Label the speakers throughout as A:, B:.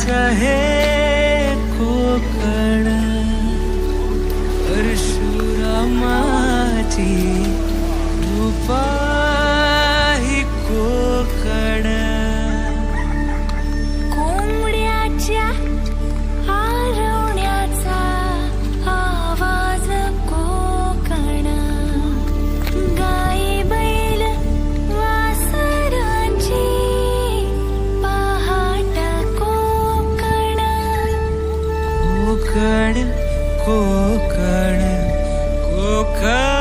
A: निसर्गराजाच हे कोकण परशुरामाची कोकण
B: कोकण कोकण.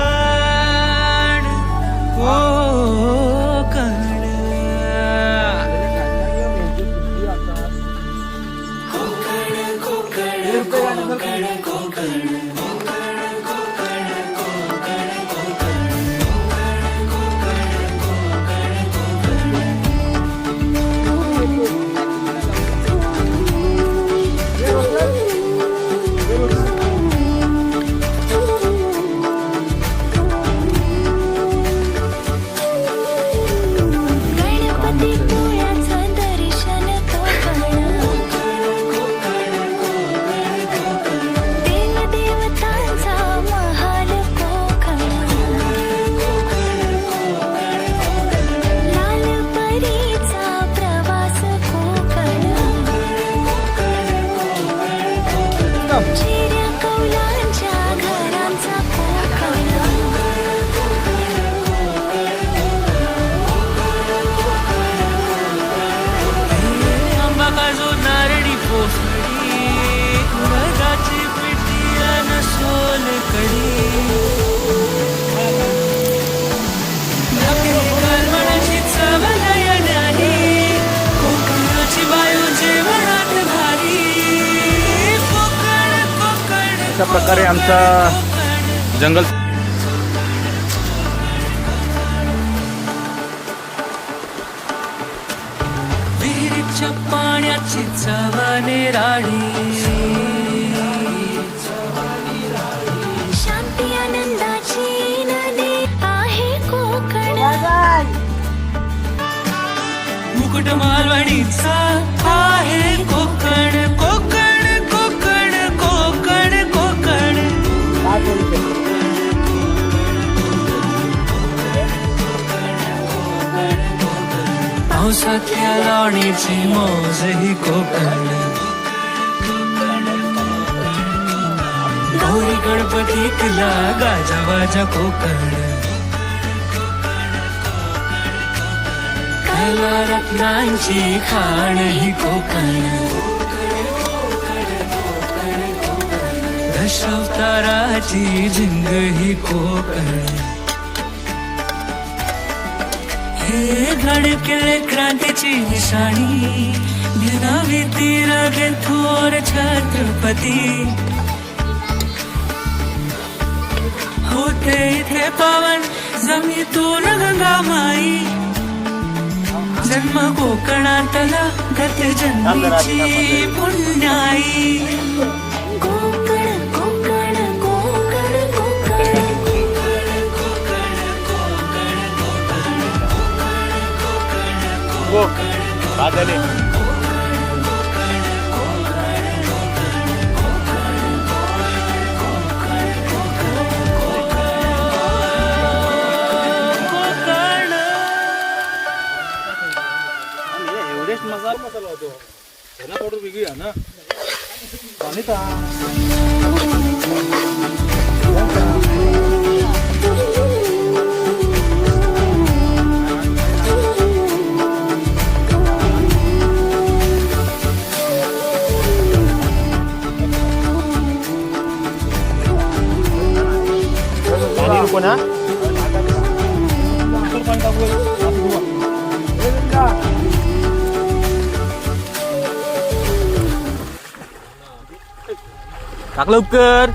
C: अशा प्रकारे आमचा जंगल
A: विहिरीच्या पाण्याची चवाने राणी.
B: शांती आनंदाची नदी आहे कोकण.
A: मुकुट मालवणीचा पावसातल्या लावणीची मौज ही कोकण. गौरी गणपतीतला गाजावाजा कोकण. कला रत्नांची खाण ही कोकण. दशावताराची झिंग ही कोकण. हे धडकले क्रांतीची निशाणी. भिनावी तीर थोर छत्रपती. होते इथे पावन जमीतून गंगा माई. जन्म कोकणातला गत जन्मीची पुण्याई.
B: कोक
C: बादले.
A: कोकण
C: एवढेच मसाला मसाला होतो. धना पावडर वेगळी आहे ना? पाणी
B: gue nah. Taklukkeun.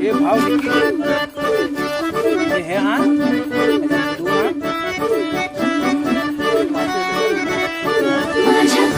B: Ini. Ini.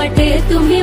B: वाटे तुम्ही